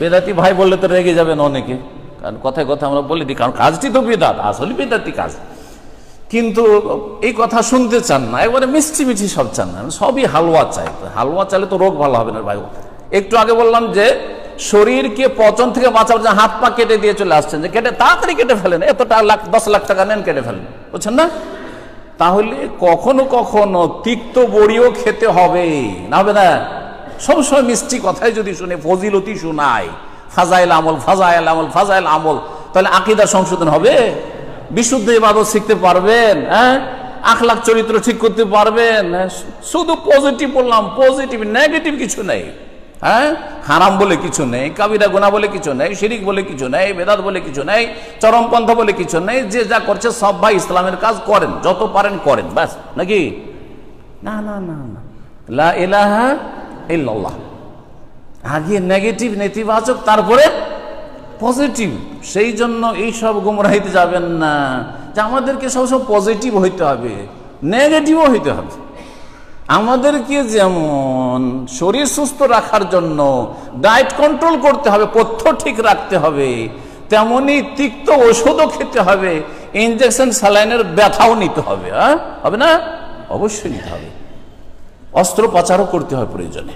বেদাতি ভাই বললে তো রেগে যাবেন অনেকে। কারণ কথায় কথা আমরা বলে দিই, কারণ কাজটি তো বেদাত, আসলে বেদাতি কাজ। কিন্তু এই কথা শুনতে চান না, একবারে মিষ্টি মিষ্টি সব চান না। সবই হালুয়া চাই। হালুয়া চাইলে তো রোগ ভালো হবে না ভাই। একটু আগে বললাম যে, শরীরকে পচন থেকে বাঁচাবার জন্য হাত পা কেটে দিয়ে চলে আসছেন। যে কেটে তাড়াতাড়ি কেটে ফেলেন, এত টাকা লাখ, দশ লাখ টাকা নেন কেটে ফেলেন। বুঝছেন না? তাহলে কখনো কখনো তিক্ত বড়িও খেতে হবে, না হবে না? সবসময় মিষ্টি কথাই যদি শুনে ফজিলতি শোনায়, ফাজাইল আমল ফাজাইল আমল ফাজাইল আমল, তাহলে আকিদা সংশোধন হবে? বিশুদ্ধ ইবাদত শিখতে পারবেন হ্যাঁ? আখলাখ চরিত্র ঠিক করতে পারবেন হ্যাঁ? শুধু পজিটিভ বললাম, পজিটিভ, নেগেটিভ কিছু নেই হ্যাঁ? হারাম বলে কিছু নেই, কাবিরা গুণা বলে কিছু নেই, শিরিক বলে কিছু নেই, বেদাত বলে কিছু নেই, চরমপন্থা বলে কিছু নেই, যে যা করছে সব ভাই ইসলামের কাজ করেন, যত পারেন করেন, ব্যাস, নাকি? না না না না। লা ইলাহা ইল্লাল্লাহ। আগে নেগেটিভ নেতিবাচক, তারপরে পজিটিভ সেই জন্য এই সব গুমরাহিতে যাবেন না। যে আমাদেরকে সবসময় পজিটিভ হইতে হবে নেগেটিভও হইতে হবে। আমাদেরকে যেমন শরীর সুস্থ রাখার জন্য ডায়েট কন্ট্রোল করতে হবে, পথ্য ঠিক রাখতে হবে, তেমনি তিক্ত ওষুধও খেতে হবে ইঞ্জেকশন স্যালাইনের ব্যথাও নিতে হবে হ্যাঁ? হবে না? অবশ্যই নিতে হবে। অস্ত্রোপচারও করতে হয় প্রয়োজনে।